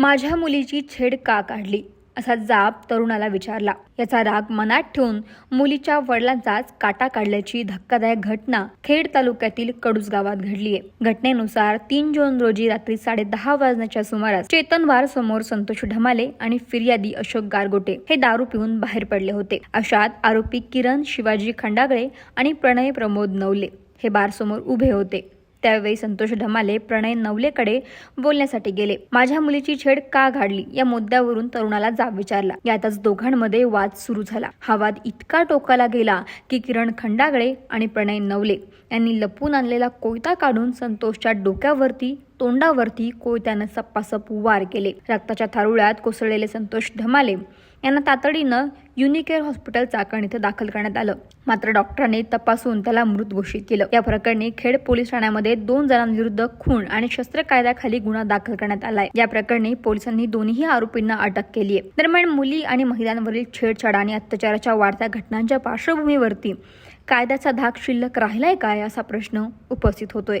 माझ्या मुलीची छेड का काढली? असा जाब तरुणाला विचारला. याचा राग मनात ठेवून मुलीच्या वडिलांचाच काटा काढल्याची धक्कादायक घटना खेड तालुक्यातील कडूस गावात घडली आहे घटनेनुसार तीन जून रोजी रात्री साडे दहा वाजण्याच्या सुमारास चेतनवार समोर संतोष ढमाले आणि फिर्यादी अशोक गारगोटे हे दारू पिऊन बाहेर पडले होते. अशात आरोपी किरण शिवाजी खंडागळे आणि प्रणय प्रमोद नवले हे बारसमोर उभे होते. त्यावेळी संतोष ढमाले प्रणय नवलेकडे बोलण्यासाठी गेले. माझ्या मुलीची छेड का घाडली? या मुद्द्यावरून तरुणाला जाब विचारला. यातच दोघांमध्ये वाद सुरू झाला. हा वाद इतका टोकाला गेला की किरण खंडागळे आणि प्रणय नवले यांनी लपून आणलेला कोयता काढून संतोषच्या डोक्यावरती तोंडावरती कोयत्यानं सप्पासप वार केले. रक्ताच्या थारुळ्यात कोसळलेले संतोष धमाले यांना तातडीनं युनिकेअर हॉस्पिटल चाकण इथं दाखल करण्यात आलं. मात्र डॉक्टरांनी तपासून त्याला मृत घोषित केलं. या प्रकरणी खेड पोलीस ठाण्यामध्ये दोन जणांविरुद्ध खून आणि शस्त्र कायद्याखाली गुन्हा दाखल करण्यात आलाय. या प्रकरणी पोलिसांनी दोन्ही आरोपींना अटक केली आहे. दरम्यान मुली आणि महिलांवरील छेडछाड आणि अत्याचाराच्या वाढत्या घटनांच्या पार्श्वभूमीवरती कायद्याचा धाक शिल्लक राहिलाय काय असा प्रश्न उपस्थित होतोय.